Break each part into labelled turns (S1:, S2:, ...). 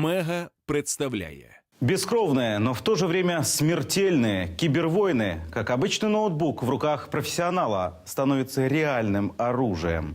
S1: Мега представляє
S2: Бескровные, но в то же время смертельные кибервойны, как обычный ноутбук в руках профессионала, становится реальным оружием.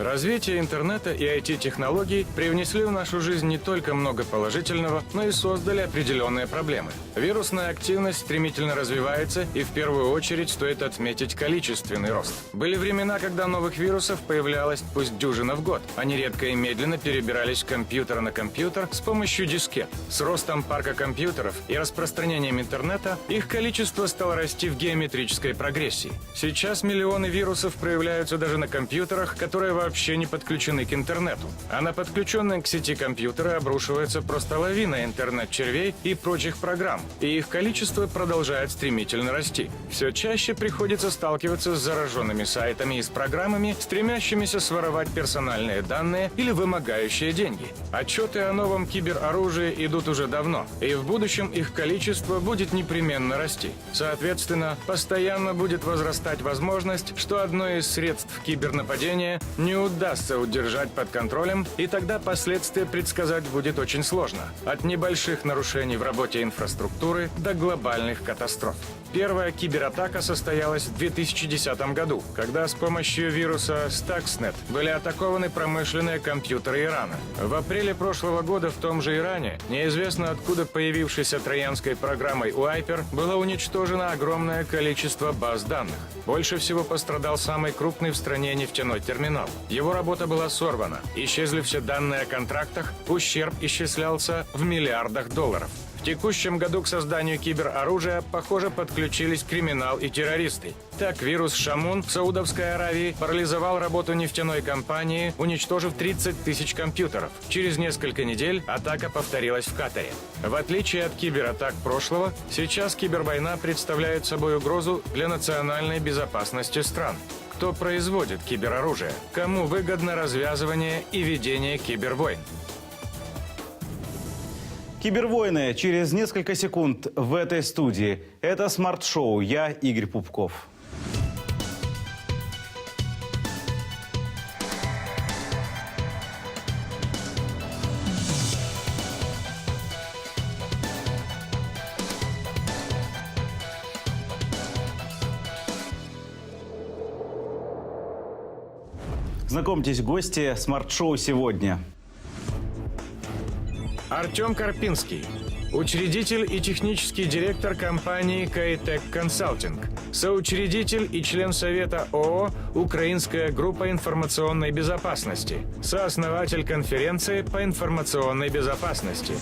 S3: Развитие интернета и IT-технологий привнесли в нашу жизнь не только много положительного, но и создали определенные проблемы. Вирусная активность стремительно развивается, и в первую очередь стоит отметить количественный рост. Были времена, когда новых вирусов появлялось пусть дюжина в год. Они редко и медленно перебирались с компьютера на компьютер с помощью дискет. С ростом парка компьютеров и распространением интернета их количество стало расти в геометрической прогрессии. Сейчас миллионы вирусов проявляются даже на компьютерах, которые вообще не подключены к интернету. А на подключенные к сети компьютеры обрушивается просто лавина интернет-червей и прочих программ, и их количество продолжает стремительно расти. Все чаще приходится сталкиваться с зараженными сайтами и с программами, стремящимися своровать персональные данные или вымогающие деньги. Отчеты о новом кибероружии идут уже давно, и в будущем их количество будет непременно расти. Соответственно, постоянно будет возрастать возможность, что одно из средств кибернападения не удастся удержать под контролем, и тогда последствия предсказать будет очень сложно. От небольших нарушений в работе инфраструктуры до глобальных катастроф. Первая кибератака состоялась в 2010 году, когда с помощью вируса Stuxnet были атакованы промышленные компьютеры Ирана. В апреле прошлого года в том же Иране, неизвестно откуда появившейся троянской программой Уайпер, было уничтожено огромное количество баз данных. Больше всего пострадал самый крупный в стране нефтяной терминал. Его работа была сорвана. Исчезли все данные о контрактах, ущерб исчислялся в миллиардах долларов. В текущем году к созданию кибероружия, похоже, подключились криминал и террористы. Так, вирус Шамун в Саудовской Аравии парализовал работу нефтяной компании, уничтожив 30 тысяч компьютеров. Через несколько недель атака повторилась в Катаре. В отличие от кибератак прошлого, сейчас кибервойна представляет собой угрозу для национальной безопасности стран. Кто производит кибероружие? Кому выгодно развязывание и ведение кибервойн?
S2: Кибервойны через несколько секунд в этой студии. Это смарт-шоу. Я Игорь Пупков. Знакомьтесь, гости смарт-шоу сегодня.
S3: Артем Карпинский, учредитель и технический директор компании Кайтек Консалтинг, соучредитель и член Совета ООО «Украинская группа информационной безопасности», сооснователь конференции по информационной безопасности.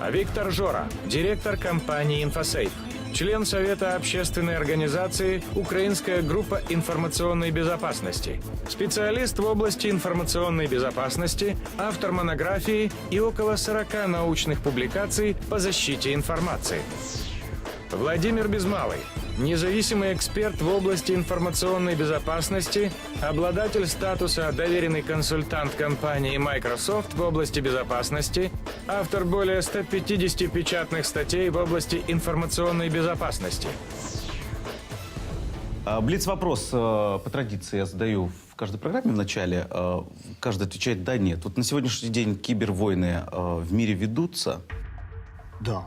S3: А Виктор Жора, директор компании «Инфосейф», член Совета общественной организации «Украинская группа информационной безопасности», специалист в области информационной безопасности, автор монографии и около 40 научных публикаций по защите информации. Владимир Безмалый, независимый эксперт в области информационной безопасности, обладатель статуса доверенный консультант компании Microsoft в области безопасности, автор более 150 печатных статей в области информационной безопасности.
S2: А, Блиц-вопрос э, по традиции я задаю в каждой программе в начале. Э, Каждый отвечает «да», «нет». Вот на сегодняшний день кибервойны э, в мире ведутся.
S4: Да,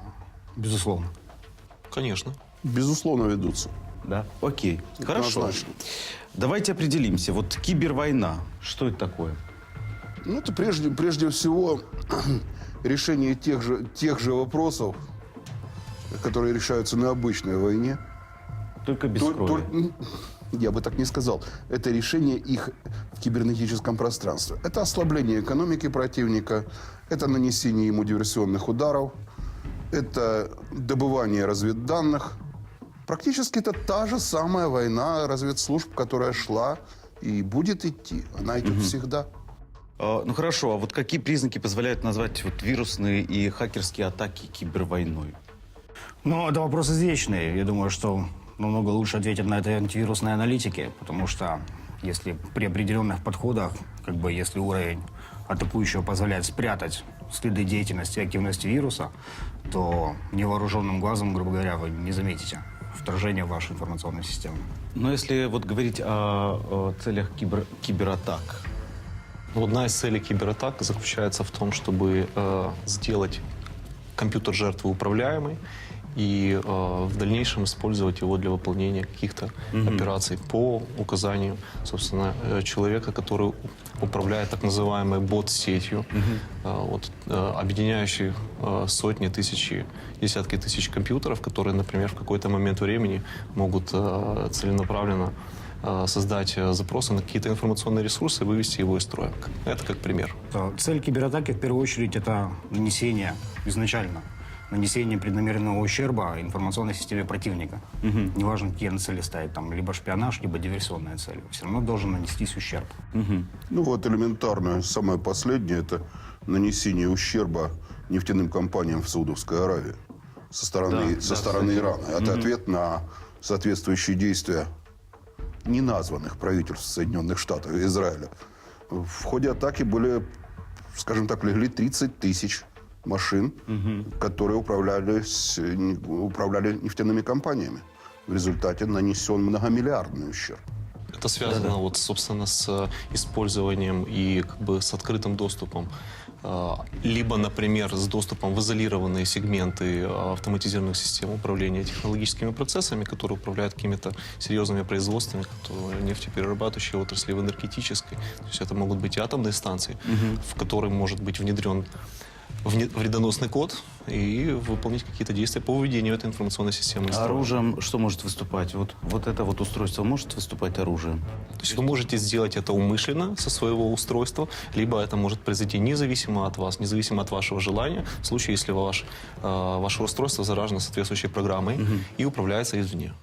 S4: безусловно.
S5: Конечно.
S6: Безусловно, ведутся.
S2: Да. Окей. Хорошо.
S6: Однозначно.
S2: Давайте определимся. Вот кибервойна. Что это такое?
S6: Ну, это прежде, прежде всего решение тех же, тех же вопросов, которые решаются на обычной войне.
S2: Только без крови.
S6: м, Я бы так не сказал. Это решение их в кибернетическом пространстве. Это ослабление экономики противника, это нанесение ему диверсионных ударов, это добывание разведданных. Практически это та же самая война разведслужб, которая шла и будет идти. Она идет всегда.
S2: А, Ну хорошо, а вот какие признаки позволяют назвать вот вирусные и хакерские атаки кибервойной?
S4: Но это вопрос извечный. Я думаю, что намного лучше ответят на это антивирусные аналитики, потому что если при определенных подходах, как бы если уровень атакующего позволяет спрятать следы деятельности и активности вируса, то невооруженным глазом, грубо говоря, вы не заметите вторжение в вашу информационную систему.
S2: Но если вот говорить о, о целях кибер- кибератак,
S5: Ну, Одна из целей кибератак заключается в том, чтобы э, сделать компьютер жертвы управляемый и э, в дальнейшем использовать его для выполнения каких-то операций по указанию, собственно, э, человека, который управляет так называемой бот-сетью, э, вот, э, объединяющей э, сотни, тысячи, десятки тысяч компьютеров, которые, например, в какой-то момент времени могут э, целенаправленно э, создать э, запросы на какие-то информационные ресурсы и вывести его из строя. Это как пример.
S4: Цель кибератаки в первую очередь это нанесение изначально нанесение преднамеренного ущерба информационной системе противника. Неважно, какие он цели ставит, там, либо шпионаж, либо диверсионная цель. Все равно должен нанестись ущерб.
S6: Ну вот элементарное, самое последнее, это нанесение ущерба нефтяным компаниям в Саудовской Аравии со стороны,
S2: Да,
S6: со
S2: да,
S6: стороны
S2: кстати.
S6: Ирана. Это ответ на соответствующие действия неназванных правительств Соединенных Штатов и Израиля. В ходе атаки были, скажем так, легли 30 тысяч машин, которые управлялись, управляли нефтяными компаниями. В результате нанесен многомиллиардный ущерб.
S5: Это связано вот, собственно, с э, использованием и как бы с открытым доступом. э, Либо, например, с доступом в изолированные сегменты э, автоматизированных систем управления технологическими процессами, которые управляют какими-то серьезными производствами, которые нефтеперерабатывающей отрасли, в энергетической. То есть это могут быть и атомные станции, в которые может быть внедрен вне- вредоносный код и выполнить какие-то действия по выведению этой информационной системы строя.
S2: Оружием что может выступать? Вот, вот это вот устройство может выступать оружием?
S5: То есть вы можете сделать это умышленно со своего устройства, либо это может произойти независимо от вас, независимо от вашего желания, в случае, если ваш, э, ваше устройство заражено соответствующей программой и управляется извне.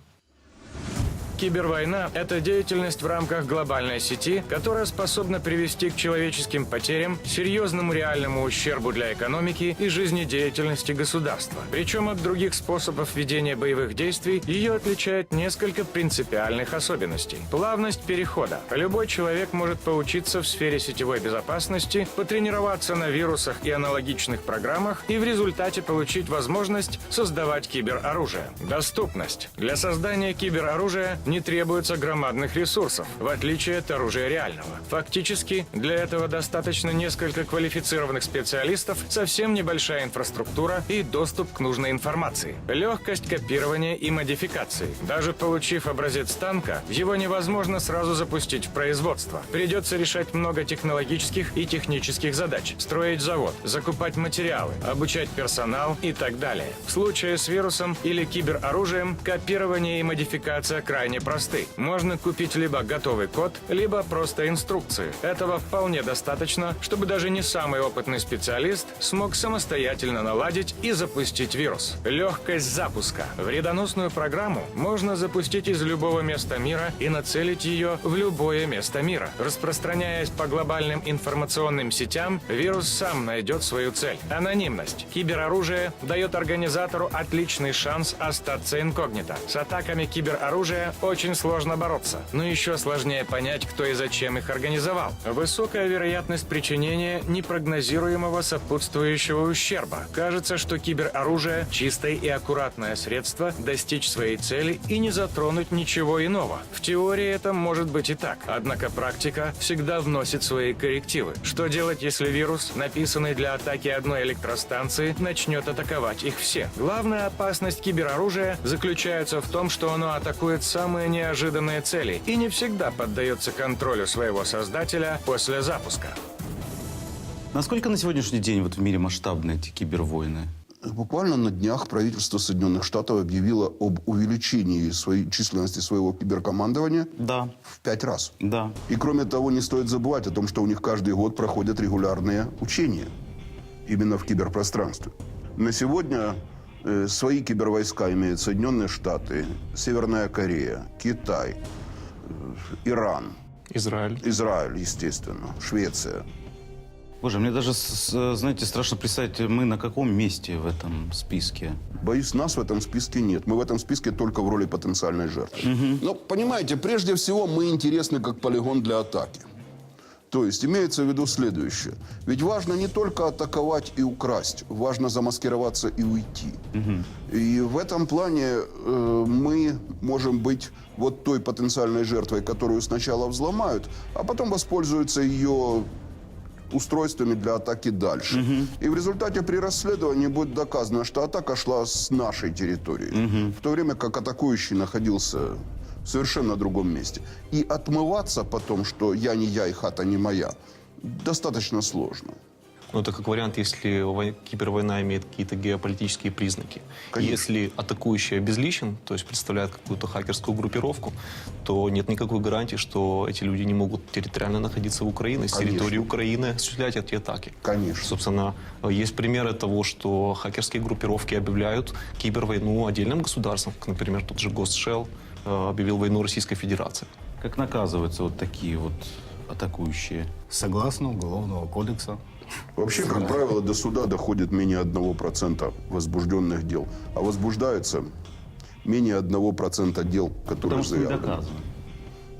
S3: Кибервойна – это деятельность в рамках глобальной сети, которая способна привести к человеческим потерям, серьезному реальному ущербу для экономики и жизнедеятельности государства. Причем от других способов ведения боевых действий ее отличает несколько принципиальных особенностей. Плавность перехода. Любой человек может поучиться в сфере сетевой безопасности, потренироваться на вирусах и аналогичных программах и в результате получить возможность создавать кибероружие. Доступность. Для создания кибероружия не требуется громадных ресурсов, в отличие от оружия реального. Фактически, для этого достаточно несколько квалифицированных специалистов, совсем небольшая инфраструктура и доступ к нужной информации. Легкость копирования и модификации. Даже получив образец танка, его невозможно сразу запустить в производство. Придется решать много технологических и технических задач. Строить завод, закупать материалы, обучать персонал и так далее. В случае с вирусом или кибероружием копирование и модификация крайне просты. Можно купить либо готовый код, либо просто инструкции. Этого вполне достаточно, чтобы даже не самый опытный специалист смог самостоятельно наладить и запустить вирус. Легкость запуска. Вредоносную программу можно запустить из любого места мира и нацелить ее в любое место мира. Распространяясь по глобальным информационным сетям, вирус сам найдет свою цель. Анонимность. Кибероружие дает организатору отличный шанс остаться инкогнито. С атаками кибероружия очень сложно бороться, но еще сложнее понять, кто и зачем их организовал. Высокая вероятность причинения непрогнозируемого сопутствующего ущерба. Кажется, что кибероружие – чистое и аккуратное средство достичь своей цели и не затронуть ничего иного. В теории это может быть и так, однако практика всегда вносит свои коррективы. Что делать, если вирус, написанный для атаки одной электростанции, начнет атаковать их все? Главная опасность кибероружия заключается в том, что оно атакует самые неожиданные цели и не всегда поддается контролю своего создателя после запуска.
S2: Насколько на сегодняшний день вот в мире масштабны эти кибервойны?
S6: Буквально на днях правительство Соединенных Штатов объявило об увеличении своей численности своего киберкомандования
S2: Да,
S6: в пять раз.
S2: да.
S6: И кроме того, не стоит забывать о том, что у них каждый год проходят регулярные учения именно в киберпространстве. На сегодня свои кибервойска имеют Соединенные Штаты, Северная Корея, Китай, э, Иран,
S5: Израиль.
S6: Израиль, естественно, Швеция.
S2: Боже, мне даже, знаете, страшно представить, мы на каком месте в этом списке?
S6: Боюсь, нас в этом списке нет. Мы в этом списке только в роли потенциальной жертвы. Но, понимаете, прежде всего мы интересны как полигон для атаки. То есть имеется в виду следующее. Ведь важно не только атаковать и украсть, важно замаскироваться и уйти. И в этом плане э, мы можем быть вот той потенциальной жертвой, которую сначала взломают, а потом воспользуются ее устройствами для атаки дальше. И в результате при расследовании будет доказано, что атака шла с нашей территории, в то время как атакующий находился совершенно другом месте. И отмываться потом, что я не я и хата не моя, достаточно сложно.
S5: Ну, это как вариант, если вой- кибервойна имеет какие-то геополитические признаки.
S6: Конечно.
S5: Если атакующий обезличен, то есть представляет какую-то хакерскую группировку, то нет никакой гарантии, что эти люди не могут территориально находиться в Украине, с
S6: Конечно.
S5: территории Украины осуществлять эти атаки.
S6: Конечно.
S5: Собственно, э, есть примеры того, что хакерские группировки объявляют кибервойну отдельным государствам, как, например, тот же Госшелл э, объявил войну Российской Федерации.
S2: Как наказываются вот такие вот атакующие?
S4: Согласно Уголовного кодекса,
S6: Вообще, как правило, до суда доходит менее 1% возбужденных дел. А возбуждается менее 1% дел, которые
S2: Потому что не
S6: заявлены.
S2: доказано.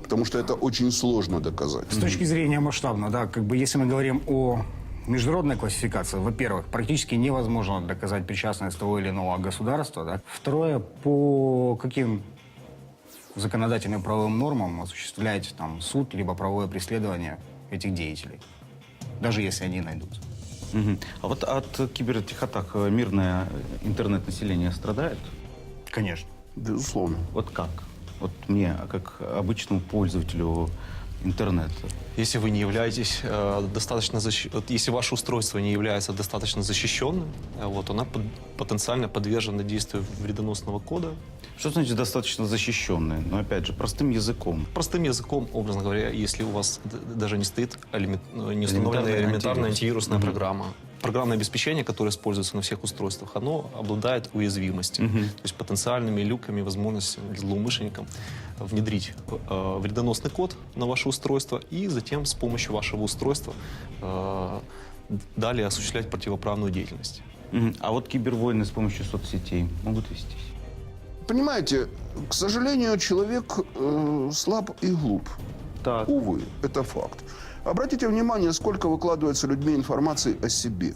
S6: Потому что это очень сложно доказать.
S4: С точки зрения масштабно, да, как бы если мы говорим о международной классификации, во-первых, практически невозможно доказать причастность того или иного государства, да. Второе, по каким законодательным правовым нормам осуществлять там суд либо правовое преследование этих деятелей, даже если они найдутся.
S2: Мгм. А вот от кибер этих атак э, мирное интернет-население страдает?
S4: Конечно.
S6: Безусловно.
S2: Вот как? Вот мне, как обычному пользователю интернета.
S5: Если вы не являетесь э, достаточно вот если ваше устройство не является достаточно защищенным, э, вот оно под- потенциально подвержено действию вредоносного кода.
S2: Что значит достаточно защищенные? Но опять же, простым языком.
S5: Простым языком, образно говоря, если у вас даже не стоит элемент- э, не установленная элементарная
S2: антивирус.
S5: антивирусная программа. Программное обеспечение, которое используется на всех устройствах, оно обладает уязвимостью, то есть потенциальными люками, возможностями злоумышленникам внедрить э, вредоносный код на ваше устройство и затем с помощью вашего устройства э, далее осуществлять противоправную деятельность.
S2: А вот кибервойны с помощью соцсетей могут вестись?
S6: Понимаете, к сожалению, человек э, слаб и глуп.
S2: Так.
S6: Увы, это факт. Обратите внимание, сколько выкладывается людьми информации о себе.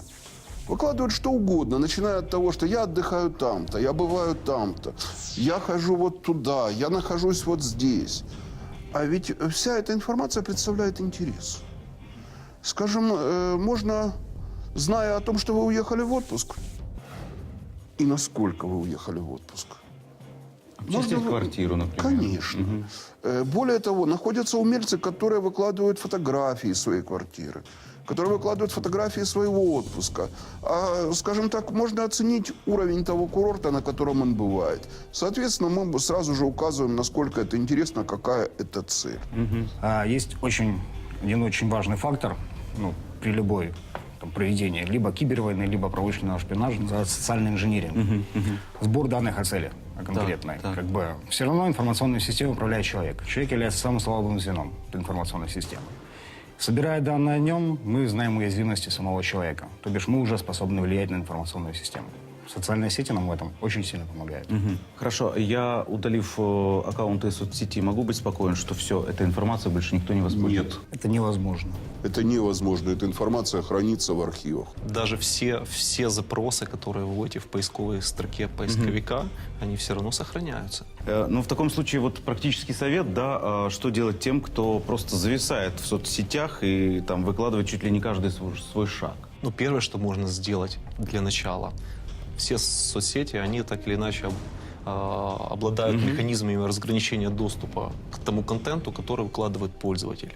S6: Выкладывают что угодно, начиная от того, что я отдыхаю там-то, я бываю там-то, я хожу вот туда, я нахожусь вот здесь. А ведь вся эта информация представляет интерес. Скажем, э, можно, зная о том, что вы уехали в отпуск, и насколько вы уехали в отпуск,
S2: Обчистить
S6: вы-
S2: квартиру, например.
S6: Конечно. Э, Более того, находятся умельцы, которые выкладывают фотографии своей квартиры, которые выкладывают фотографии своего отпуска. А, скажем так, можно оценить уровень того курорта, на котором он бывает. Соответственно, мы сразу же указываем, насколько это интересно, какая это цель.
S4: А, есть очень, один очень важный фактор ну, при любой там, проведении либо кибервойны, либо промышленного шпионажа, называется социальный инженеринг. Сбор данных о цели конкретной.
S2: да.
S4: Как бы все равно информационную систему управляет человек. Человек является самым слабым звеном информационной системы. Собирая данные о нем, мы знаем уязвимости самого человека. То бишь мы уже способны влиять на информационную систему. Социальные сети нам в этом очень сильно помогают.
S2: Мгм. Хорошо, я, удалив э, аккаунты соцсети, могу быть спокоен, что все, эта информация больше никто не воспользуется?
S6: Нет,
S4: Это невозможно.
S6: это невозможно. Эта информация хранится в архивах.
S5: Даже все, все запросы, которые вы вводите в поисковой строке поисковика, они все равно сохраняются.
S2: Э, Ну, в таком случае, вот практический совет, да, а что делать тем, кто просто зависает в соцсетях и там выкладывает чуть ли не каждый свой, свой шаг?
S5: Ну, первое, что можно сделать для начала, все соцсети, они так или иначе а, обладают механизмами разграничения доступа к тому контенту, который выкладывает пользователь.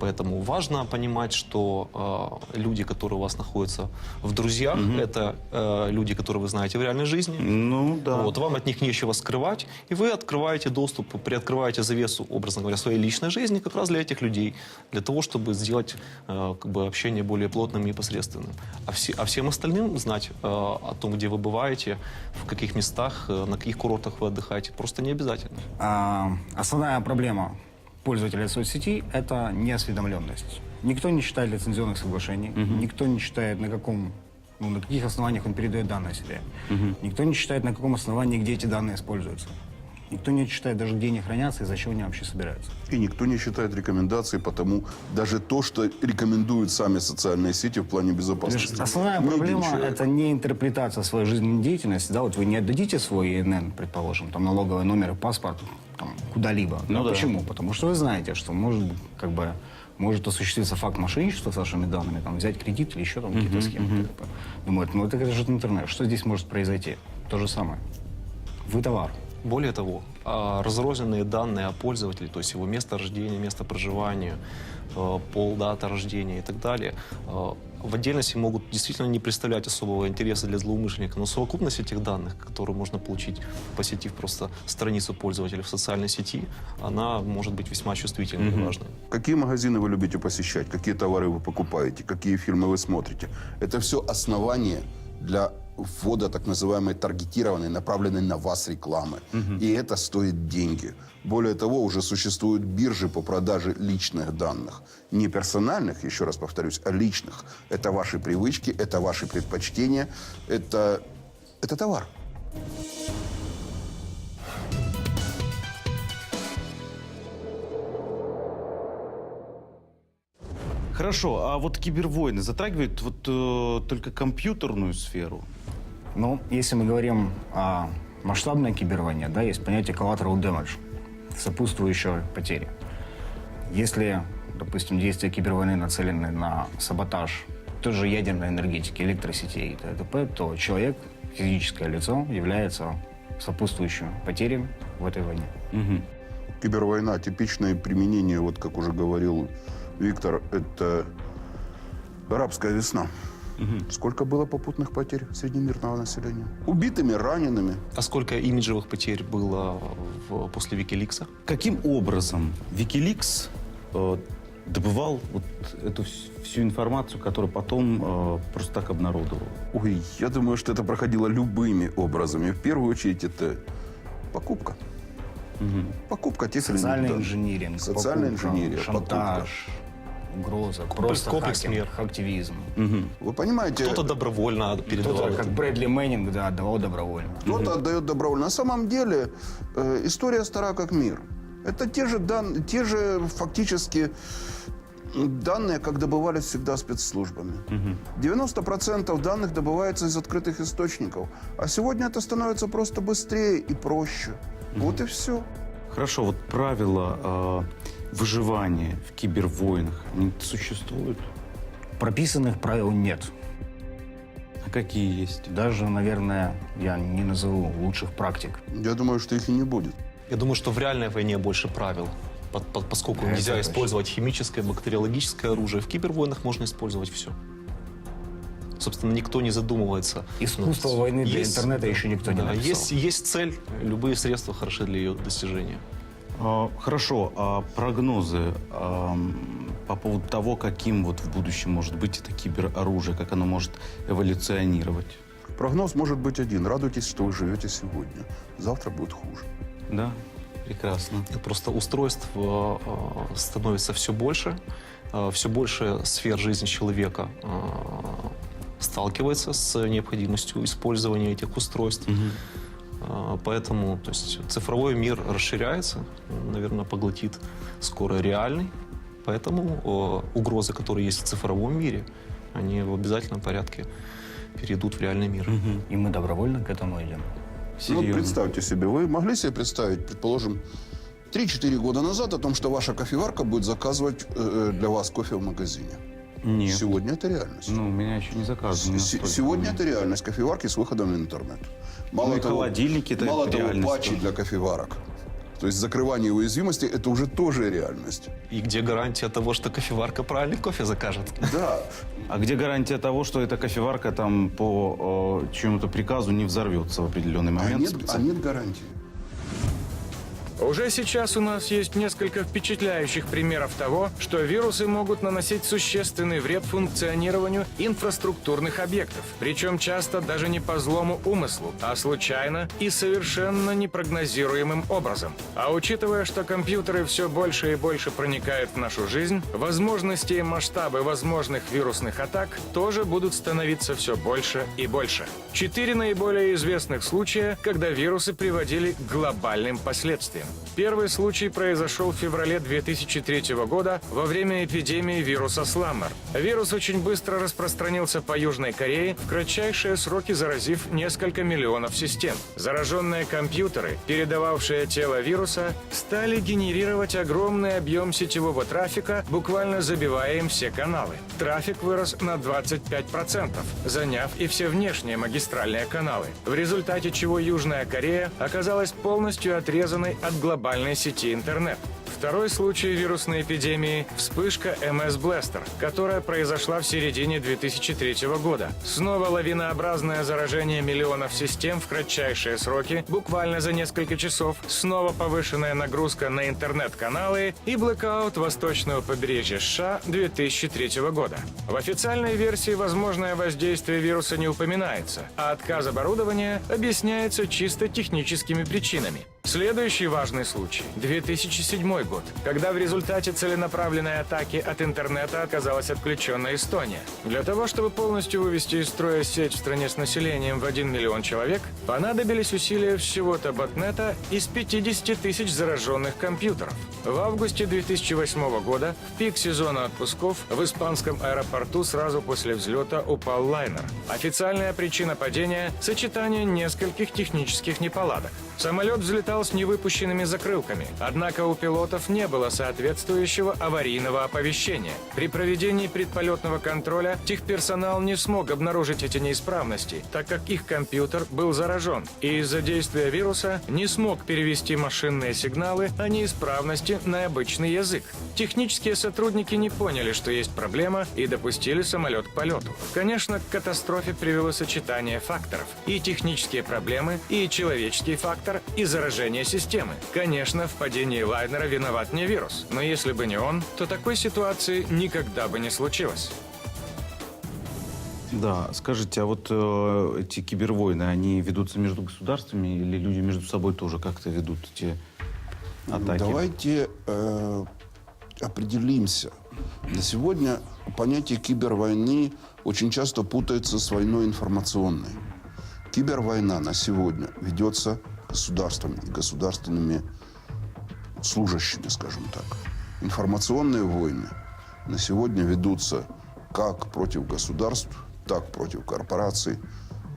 S5: Поэтому важно понимать, что а, люди, которые у вас находятся в друзьях, это э, люди, которые вы знаете в реальной жизни.
S2: Ну, да.
S5: Вот, вам от них нечего скрывать, и вы открываете доступ, приоткрываете завесу, образно говоря, своей личной жизни как раз для этих людей, для того, чтобы сделать э, как бы общение более плотным и непосредственным. А, все, а всем остальным знать э, о том, где вы бываете, в каких местах, э, на каких курортах вы отдыхаете, просто не обязательно.
S4: А, основная проблема пользователя соцсетей – это неосведомленность. Никто не читает лицензионных соглашений, никто не читает, на каком ну, на каких основаниях он передает данные себе. Никто не читает, на каком основании, где эти данные используются. Никто не читает даже, где они хранятся и зачем они вообще собираются.
S6: И никто не считает рекомендации, потому даже то, что рекомендуют сами социальные сети в плане безопасности.
S4: Основная
S6: Ни один
S4: проблема – это не интерпретация своей жизненной деятельности. Да, вот вы не отдадите свой ИНН, предположим, там налоговый номер и паспорт там, куда-либо.
S2: Ну да.
S4: Почему? Потому что вы знаете, что может как бы может осуществиться факт мошенничества с вашими данными, там, взять кредит или еще там какие-то схемы. т.д. Думают, ну это же интернет, что здесь может произойти? То же самое. Вы товар.
S5: Более того, а, разрозненные данные о пользователе, то есть его место рождения, место проживания, э, пол, дата рождения и так далее, э, в отдельности могут действительно не представлять особого интереса для злоумышленника, но совокупность этих данных, которые можно получить, посетив просто страницу пользователя в социальной сети, она может быть весьма чувствительной и важной.
S6: Какие магазины вы любите посещать, какие товары вы покупаете, какие фильмы вы смотрите. Это все основание для ввода так называемой таргетированной, направленной на вас рекламы. И это стоит деньги. Более того, уже существуют биржи по продаже личных данных. Не персональных, еще раз повторюсь, а личных. Это ваши привычки, это ваши предпочтения, это, это товар.
S2: Хорошо, а вот кибервойны затрагивают вот э, только компьютерную сферу?
S4: Ну, если мы говорим о масштабной кибервойне, да, есть понятие collateral damage, сопутствующая потери. Если, допустим, действия кибервойны нацелены на саботаж той же ядерной энергетики, электросетей и т.д., то человек, физическое лицо, является сопутствующим потерям в этой войне.
S6: Кибервойна, типичное применение, вот как уже говорил Виктор, это арабская весна. Сколько было попутных потерь среди мирного населения? Убитыми, ранеными.
S5: А сколько имиджевых потерь было в- после Викиликса?
S2: Каким образом Wikileaks э, добывал вот эту вс- всю информацию, которую потом э, просто так обнародовал?
S6: Ой, я думаю, что это проходило любыми образами. В первую очередь это покупка. Покупка тех
S4: Социальный инжиниринг,
S6: Социальная
S4: покупка,
S6: инженерия,
S4: шантаж, угроза, просто
S5: комплекс
S4: хакинг,
S5: мер.
S4: активизм.
S6: Вы понимаете,
S5: Кто-то добровольно передавал.
S4: Кто-то, как. Брэдли Мэннинг, да, отдавал добровольно.
S6: кто-то отдает добровольно. На самом деле э, история стара как мир. Это те же, дан... те же фактически данные, как добывались всегда спецслужбами. 90% данных добывается из открытых источников. А сегодня это становится просто быстрее и проще. Вот и все.
S2: Хорошо, вот правила э, выживания в кибервойнах, они существуют?
S4: Прописанных правил нет.
S2: А какие есть?
S4: Даже, наверное, я не назову лучших практик.
S6: Я думаю, что их и не будет.
S5: Я думаю, что в реальной войне больше правил. По- по- Поскольку
S4: Это
S5: нельзя
S4: точно.
S5: использовать химическое, бактериологическое оружие, в кибервойнах можно использовать все. Собственно, никто не задумывается.
S4: Искусство
S5: Ну,
S4: войны для
S5: есть-
S4: интернета еще никто не
S5: да,
S4: написал.
S5: есть, есть цель, любые средства хороши для ее достижения.
S2: А, хорошо, а прогнозы ам, по поводу того, каким вот в будущем может быть это кибероружие, как оно может эволюционировать?
S6: Прогноз может быть один. Радуйтесь, что вы живете сегодня. Завтра будет хуже.
S2: Да, прекрасно.
S5: Просто устройств э, э, становится все больше, все больше сфер жизни человека сталкивается с необходимостью использования этих устройств. Э, Поэтому то есть, цифровой мир расширяется, наверное, поглотит скоро реальный. Поэтому э, угрозы, которые есть в цифровом мире, они в обязательном порядке перейдут в реальный мир.
S4: И мы добровольно к этому идем.
S6: Ну,
S2: Серьезно.
S6: вот представьте себе, вы могли себе представить, предположим, 3-4 года назад о том, что ваша кофеварка будет заказывать э, для вас кофе в магазине?
S2: Нет.
S6: Сегодня это реальность.
S2: Ну, у меня еще не заказано.
S6: С-
S2: настолько.
S6: Сегодня это реальность кофеварки с выходом в интернет. Мало
S2: Ну и холодильники это
S6: мало того, патчи для кофеварок. То есть закрывание уязвимости – это уже тоже реальность.
S5: И где гарантия того, что кофеварка правильный кофе закажет?
S6: Да,
S2: А где гарантия того, что эта кофеварка там по э, чьему-то приказу не взорвется в определенный
S6: а
S2: момент?
S6: нет, а нет гарантии.
S3: Уже сейчас у нас есть несколько впечатляющих примеров того, что вирусы могут наносить существенный вред функционированию инфраструктурных объектов. Причем часто даже не по злому умыслу, а случайно и совершенно непрогнозируемым образом. А учитывая, что компьютеры все больше и больше проникают в нашу жизнь, возможности и масштабы возможных вирусных атак тоже будут становиться все больше и больше. Четыре наиболее известных случая, когда вирусы приводили к глобальным последствиям. Первый случай произошел в феврале 2003 года во время эпидемии вируса Сламмер. Вирус очень быстро распространился по Южной Корее, в кратчайшие сроки заразив несколько миллионов систем. Зараженные компьютеры, передававшие тело вируса, стали генерировать огромный объем сетевого трафика, буквально забивая им все каналы. Трафик вырос на 25%, заняв и все внешние магистральные каналы, в результате чего Южная Корея оказалась полностью отрезанной от глобальной сети интернет. Второй случай вирусной эпидемии – вспышка MS Blaster, которая произошла в середине 2003 года. Снова лавинообразное заражение миллионов систем в кратчайшие сроки, буквально за несколько часов, снова повышенная нагрузка на интернет-каналы и блэкаут восточного побережья США 2003 года. В официальной версии возможное воздействие вируса не упоминается, а отказ оборудования объясняется чисто техническими причинами. Следующий важный случай – 2007 год, когда в результате целенаправленной атаки от интернета оказалась отключена Эстония. Для того, чтобы полностью вывести из строя сеть в стране с населением в 1 миллион человек, понадобились усилия всего-то ботнета из 50 тысяч зараженных компьютеров. В августе 2008 года, в пик сезона отпусков, в испанском аэропорту сразу после взлета упал лайнер. Официальная причина падения – сочетание нескольких технических неполадок. Самолет взлетал с невыпущенными закрылками, однако у пилотов не было соответствующего аварийного оповещения. При проведении предполетного контроля техперсонал не смог обнаружить эти неисправности, так как их компьютер был заражен, и из-за действия вируса не смог перевести машинные сигналы о неисправности на обычный язык. Технические сотрудники не поняли, что есть проблема, и допустили самолет к полету. Конечно, к катастрофе привело сочетание факторов. И технические проблемы, и человеческий фактор, и заражение системы. Конечно, в падении лайнера виноват не вирус, но если бы не он, то такой ситуации никогда бы не случилось.
S2: Да, скажите, а вот э, эти кибервойны, они ведутся между государствами или люди между собой тоже как-то ведут эти атаки?
S6: Давайте э, определимся. На сегодня понятие кибервойны очень часто путается с войной информационной. Кибервойна на сегодня ведется государствами и государственными служащими, скажем так. Информационные войны на сегодня ведутся как против государств, так против корпораций,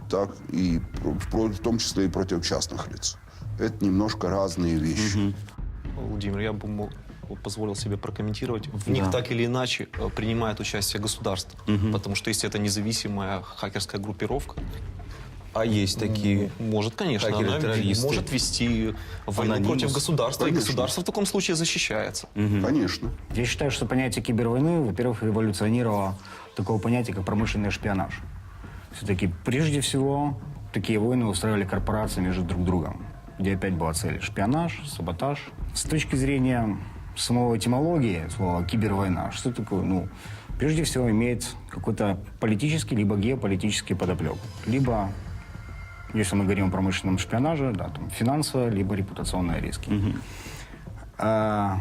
S6: так и в в том числе и против частных лиц. Это немножко разные вещи.
S5: Владимир, я бы мог- позволил себе прокомментировать. В них
S2: Да.
S5: так или иначе э, принимает участие государство. Потому что если это независимая хакерская группировка,
S2: А есть такие...
S5: может, конечно, она
S2: хакеры-террористы.
S5: может вести войну
S2: Анонимус.
S5: против государства,
S6: Конечно.
S5: и государство в таком случае защищается.
S6: Конечно.
S4: Я считаю, что понятие кибервойны, во-первых, эволюционировало такого понятия, как промышленный шпионаж. Все-таки прежде всего такие войны устраивали корпорации между друг другом, где опять была цель шпионаж, саботаж. С точки зрения самого этимологии слова кибервойна, что такое? Ну, прежде всего имеет какой-то политический либо геополитический подоплек. Либо, если мы говорим о промышленном шпионаже, да, там финансовые, либо репутационные риски. А,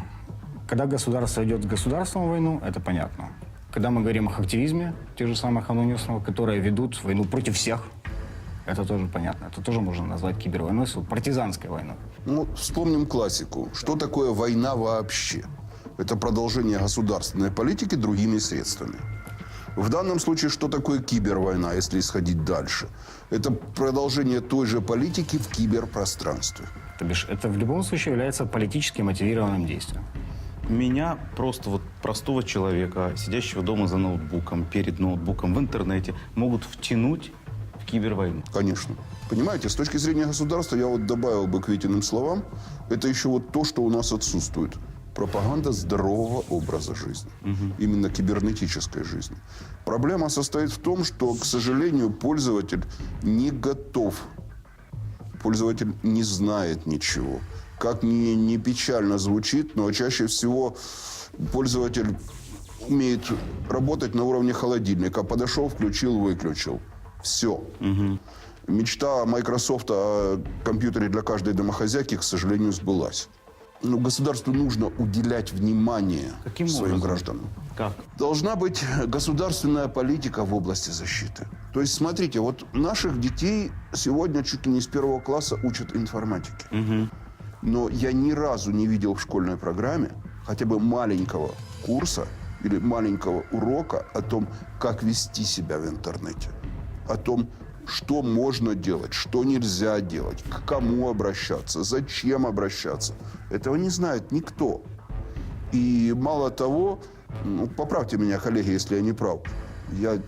S4: когда государство идет с государством в войну, это понятно. Когда мы говорим о активизме, тех же самых анонистов, которые ведут войну против всех, это тоже понятно. Это тоже можно назвать кибервойной, партизанской войной.
S6: Ну, вспомним классику. Что такое война вообще? Это продолжение государственной политики другими средствами. В данном случае, что такое кибервойна, если исходить дальше? Это продолжение той же политики в киберпространстве.
S4: То бишь, это в любом случае является политически мотивированным действием.
S2: Меня просто вот простого человека, сидящего дома за ноутбуком, перед ноутбуком в интернете, могут втянуть в кибервойну.
S6: Конечно. Понимаете, с точки зрения государства, я вот добавил бы к Витиным словам, это еще вот то, что у нас отсутствует. Пропаганда здорового образа жизни. Именно кибернетической жизни. Проблема состоит в том, что, к сожалению, пользователь не готов. Пользователь не знает ничего. Как ни, ни печально звучит, но чаще всего пользователь умеет работать на уровне холодильника. Подошел, включил, выключил. Все. Мечта Microsoft о компьютере для каждой домохозяйки, к сожалению, сбылась. Но государству нужно уделять внимание
S2: Каким
S6: своим
S2: образом?
S6: гражданам.
S2: Как?
S6: Должна быть государственная политика в области защиты. То есть, смотрите, вот наших детей сегодня чуть ли не с первого класса учат информатике. Но я ни разу не видел в школьной программе хотя бы маленького курса или маленького урока о том, как вести себя в интернете. О том, что можно делать, что нельзя делать, к кому обращаться, зачем обращаться. Этого не знает никто. И мало того, ну, поправьте меня, коллеги, если я не прав, я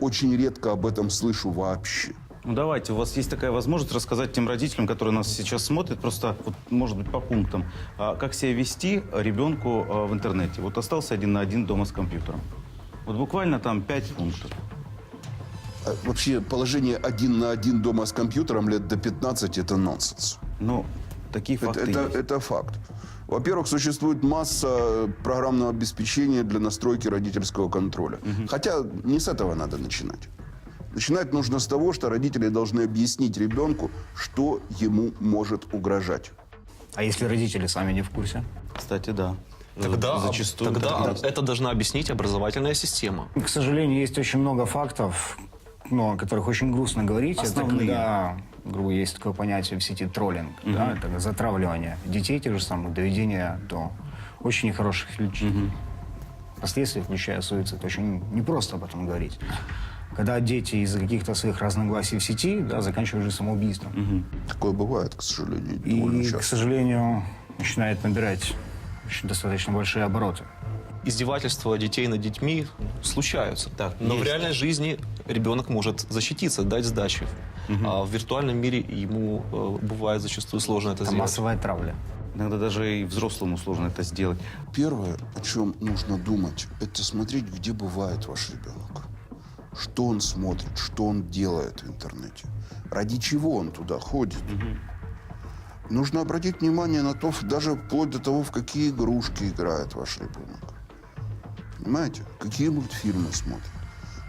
S6: очень редко об этом слышу вообще.
S2: Ну давайте, у вас есть такая возможность рассказать тем родителям, которые нас сейчас смотрят, просто, вот, может быть, по пунктам, а, как себя вести ребенку а, в интернете. Вот остался один на один дома с компьютером. Вот буквально там пять пунктов.
S6: Вообще положение один на один дома с компьютером лет до 15 – это нонсенс.
S2: Ну, такие
S6: Это,
S2: факты
S6: это,
S2: есть.
S6: это факт. Во-первых, существует масса программного обеспечения для настройки родительского контроля. Хотя не с этого надо начинать. Начинать нужно с того, что родители должны объяснить ребенку, что ему может угрожать.
S4: А если родители сами не в курсе?
S2: Кстати, да.
S5: Тогда,
S2: Зачастую
S5: тогда
S2: есть.
S5: это должна объяснить образовательная система.
S4: К сожалению, есть очень много фактов, ну, о которых очень грустно говорить.
S2: Основные.
S4: Это когда, грубо есть такое понятие в сети троллинг, да, это затравливание детей, те же самые, доведение до очень нехороших лич- последствий, включая суицид. Очень непросто об этом говорить. Когда дети из-за каких-то своих разногласий в сети да, заканчивают жизнь самоубийством.
S6: Такое бывает, к сожалению, довольно
S4: И, к
S6: часто.
S4: сожалению, начинает набирать очень достаточно большие обороты.
S5: Издевательства детей над детьми случаются.
S2: Так,
S5: но в
S2: есть.
S5: реальной жизни ребенок может защититься, дать сдачи. А в виртуальном мире ему э, бывает зачастую сложно это
S4: Это
S5: сделать.
S4: массовая травля.
S2: Иногда даже и взрослому сложно это сделать.
S6: Первое, о чем нужно думать, это смотреть, где бывает ваш ребенок. Что он смотрит, что он делает в интернете. Ради чего он туда ходит. Нужно обратить внимание на то, даже вплоть до того, в какие игрушки играет ваш ребенок. Понимаете? Какие мультфильмы смотрит.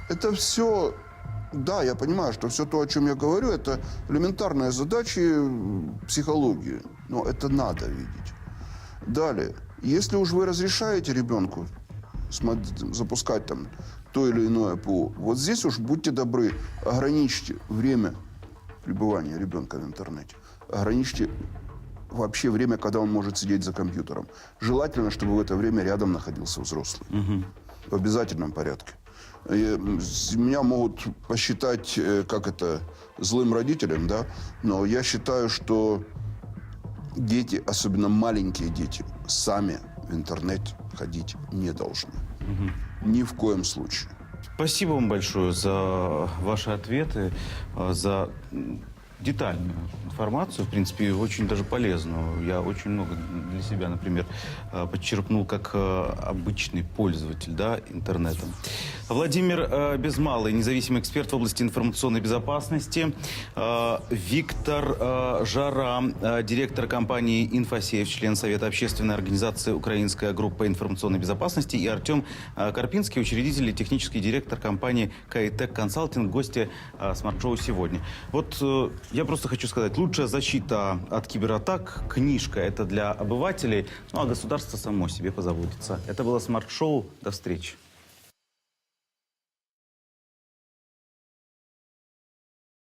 S6: Это все, да, я понимаю, что все то, о чем я говорю, это элементарные задачи психологии. Но это надо видеть. Далее, если уж вы разрешаете ребенку запускать там то или иное ПО, вот здесь уж будьте добры, ограничьте время пребывания ребенка в интернете. Ограничьте вообще время, когда он может сидеть за компьютером. Желательно, чтобы в это время рядом находился взрослый. В обязательном порядке. И, Меня могут посчитать, э, как это, злым родителем, да, но я считаю, что дети, особенно маленькие дети, сами в интернет ходить не должны. Ни в коем случае.
S2: Спасибо вам большое за ваши ответы, э, за детальную информацию, в принципе, очень даже полезную. Я очень много для себя, например, э, подчеркнул как э, обычный пользователь да, интернетом. Владимир э, Безмалый, независимый эксперт в области информационной безопасности. Виктор Жара, директор компании «Инфосеев», член Совета общественной организации «Украинская группа информационной безопасности» и Артем Карпинский, учредитель и технический директор компании «Кайтек Консалтинг», гости смарт-шоу сегодня. Вот я просто хочу сказать, лучшая защита от кибератак – книжка. Это для обывателей, ну а государство само себе позаботится. Это было смарт-шоу. До встречи.